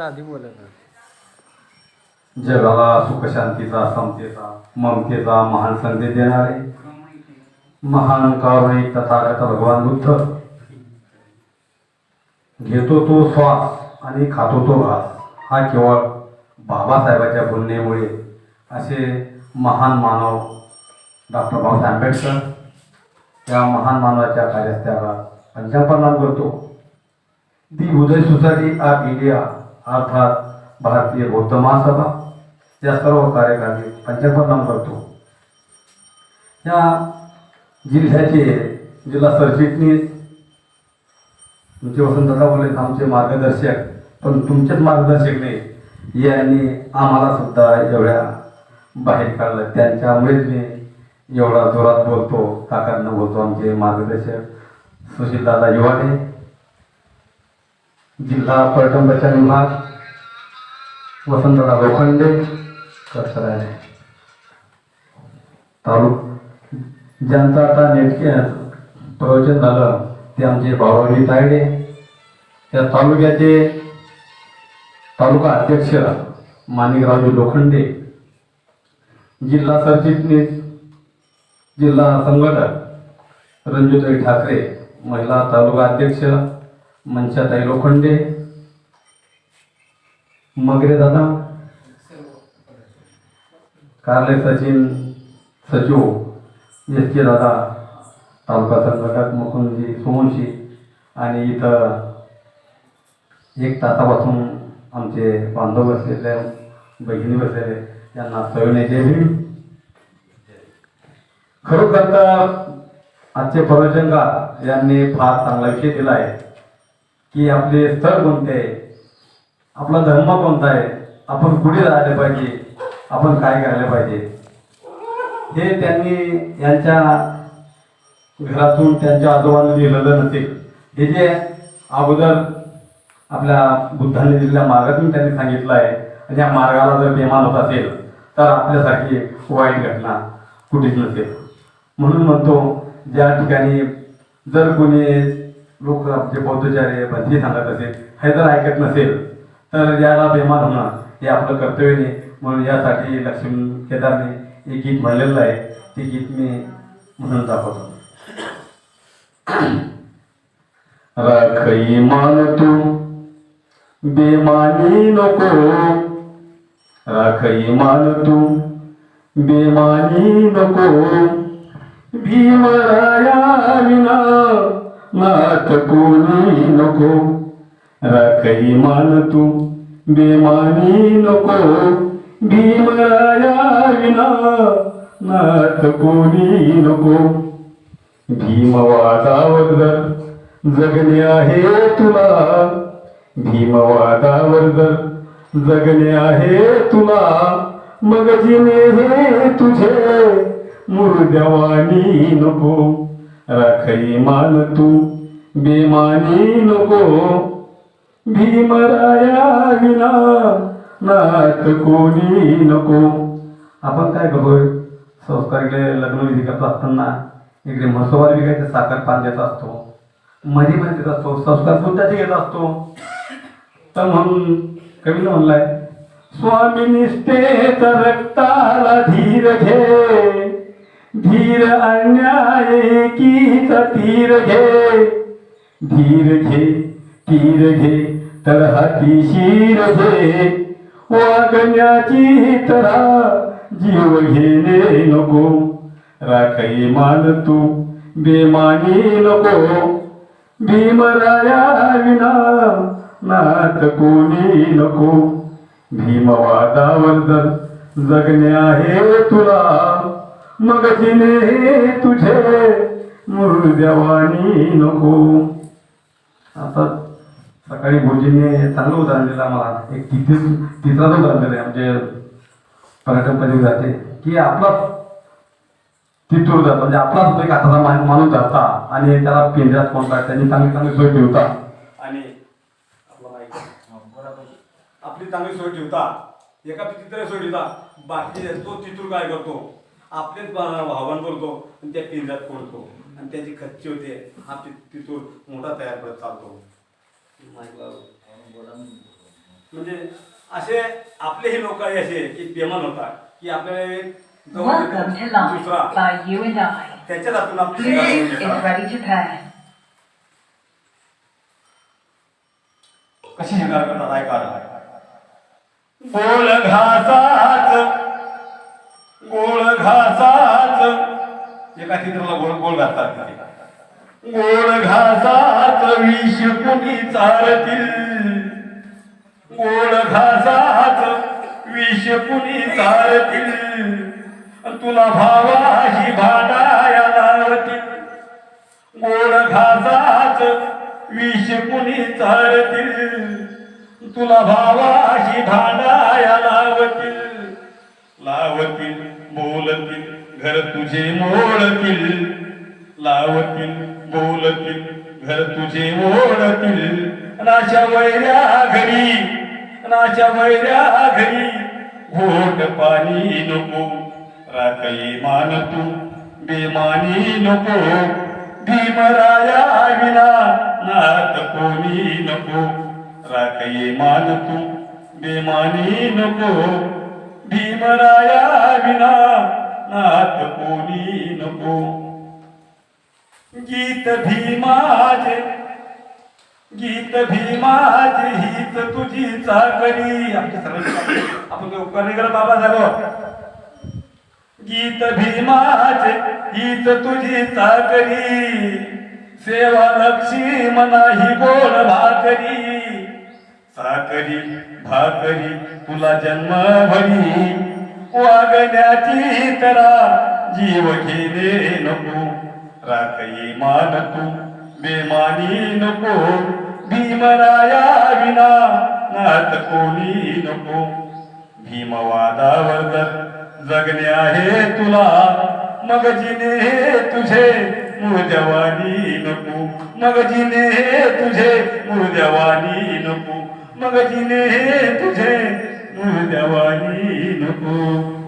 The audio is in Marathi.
आधी बोलत जगाला सुखशांतीचा समतेचा ममतेचा महान संदेश देणारे महान कारुणिक तथागत भगवान बुद्ध. घेतो तो श्वास आणि खातो तो घास. हा केवळ बाबासाहेबाच्या बोलण्यामुळे असे महान मानव डॉक्टर बाबासाहेब आंबेडकर या महान मानवाच्या कार्यात्याला पंजाब प्रणाम करतो. The Uday society of India. अर्थात भारतीय बौद्ध महासभा या सर्व कार्यकारी पंचप्रणाम करतो. या जिल्ह्याचे जिल्हा सरचिटणीस तुमचे वसंतदा बोलले आमचे मार्गदर्शक पण तुमचेच मार्गदर्शक नाही यांनी आम्हाला सुद्धा एवढ्या बाहेर काढलं. त्यांच्यामुळेच मी एवढा जोरात बोलतो काकांना बोलतो आमचे मार्गदर्शक सुशीलदादा युवाने जिल्हा पर्यटन बचाव विभाग वसंतराव लोखंडे कसराय तालुक ज्यांचं आता नेटके प्रवचन झालं ते आमचे भाऊरावजी तायडे. त्या तालुक्याचे तालुका अध्यक्ष माणिकरावजी लोखंडे. जिल्हा सरचिटणीस जिल्हा संघटक रंजुताई ठाकरे महिला तालुका अध्यक्ष मनशाताई लोखंडे मगरे दादा कार्ले सचिन सचिव एस के दादा तालुका संघटक मुकुंदजी सोमशी आणि इथं एक तासापासून आमचे बांधव बसलेले बहिणी बसलेले यांना सविनय भीम. खरोखर तर आजचे प्रवचनकार यांनी फार चांगला विषय दिला आहे. की आपले स्थळ कोणते? आहे आपला धर्म कोणता आहे? आपण पुढे राहिले पाहिजे. आपण काय करायला पाहिजे? हे त्यांनी यांच्या घरातून त्यांच्या आजोबांनी लिहिलेलं नसेल. हे जे अगोदर आपल्या बुद्धाने दिलेल्या मार्गातून त्यांनी सांगितलं आहे आणि या मार्गाला जर बेमान होत असेल तर आपल्यासाठी वाईट घटना कुठेच नसेल. म्हणून म्हणतो ज्या ठिकाणी जर कोणी लोक आपले बौद्धचार्य भंती सांगत असेल हे जर ऐकत नसेल तर याला बेमान होणार. हे आपलं कर्तव्य नाही. म्हणून यासाठी लक्ष्मी केदारने एक गीत म्हणलेलं आहे. ते गीत मी म्हणून दाखवतो. राखई मान तू बेमानी नको. राखई मान तू बेमानी नको. भीमराया विना नाथ कोणी नको. राखई मान तू बेमानी नको. भीमराया विना नाथ कोणी नको. भीमवादावर जगणे आहे तुला भीमवादावर जगणे आहे तुला मग जिने हे तुझे मुर्द्यावानी नको. राखई मान तू बेमानी नको. भीमराया विना नात कोणी नको. आपण काय करतोय संस्कारीकडे लग्न विधी करत असताना इकडे म्हसोबाला विकायचे साखर पान देत असतो. मधी पण देत असतो. संस्कार बुद्धाचे घेत असतो. तर म्हणून कवीनं म्हणलाय स्वामी निष्ठेत रक्ताला धीर घे. धीर अन्याय की तीर घे धीर घे तीर घे तर हाती शिर घे वागण्याची तरा जीव घेणे नको। राखई मान तू बेमानी नको। भीमराया विना नात कोणी नको। भीमवादावर जर जगणे आहे तुला। मग तिने तुझे मुर्द्यावानी नको. आता सकाळी भोजीने चांगलं उदाहरण दिलं एक तिथे तिसरा उदाहरण दिलं आमचे पर्यटन पदवी जाते की आपला तिथूर जातो म्हणजे आपलाच एक हाताचा मा- माणूस जाता आणि त्याला पिंजऱ्यात कोणता त्यांनी चांगली चांगली सोय ठेवता. आणि हो, आपली चांगली सोय ठेवता. एका चित्र सोय ठेवता. बाकी तो तिथूर काय करतो? आपलेच भावन करतो आणि त्या पिंजऱ्यात कोणतो आणि त्याची खच्ची होते. हा तिथूर मोठा तयार करत चालतो. म्हणजे असे आपले हे लोक आहे असे की बेमान होतात की आपल्याला दुसरा. त्याच्यात आपण आपली शिकार करतात? ऐका गोळ घासाच एका गोल गोल घातात तिथे. गोल घासात विष कुणी चारतील? गोल घासात विष कुणी चारतील? तुला भावाशी भांडाया लावतील. गोड घासात विष कुणी चारतील? तुला भावाशी भांडाया लावतील? लावतील बोलतील. घर तुझे मोडतील. लावतील बोलतील घर तुझे मोडतील. नाशा वैऱ्या घरी नाशा वैऱ्या घरी. घोट पाणी नको राखई मान तू बेमानी नको. भीमराया विना नात कोणी नको. राखई मान तू बेमानी नको. भीमराया विना नाथ कोणी नको. गीत भीमाचे गीत भीमाचे हित तुझी चाकरी. आमच्या सर्वांची आपण काही उपकार नाही करत बाबा झालो गीत भीमाचे हित तुझी चाकरी. सेवा लक्ष्मी मनाही बोल भाकरी. साकरी भाकरी तुला जन्म भरी. वागण्याची तरा जीव घेणे नको. राखई मान तू बेमानी नको. भीमराया विना नात कोणी नको. भीमवादावर जर जगणे आहे तुला मग जिने तुझे मुर्जवानी नको. मग जिने तुझे मुर्जवानी नको. मग जिने तुझे मुर्जवानी नको.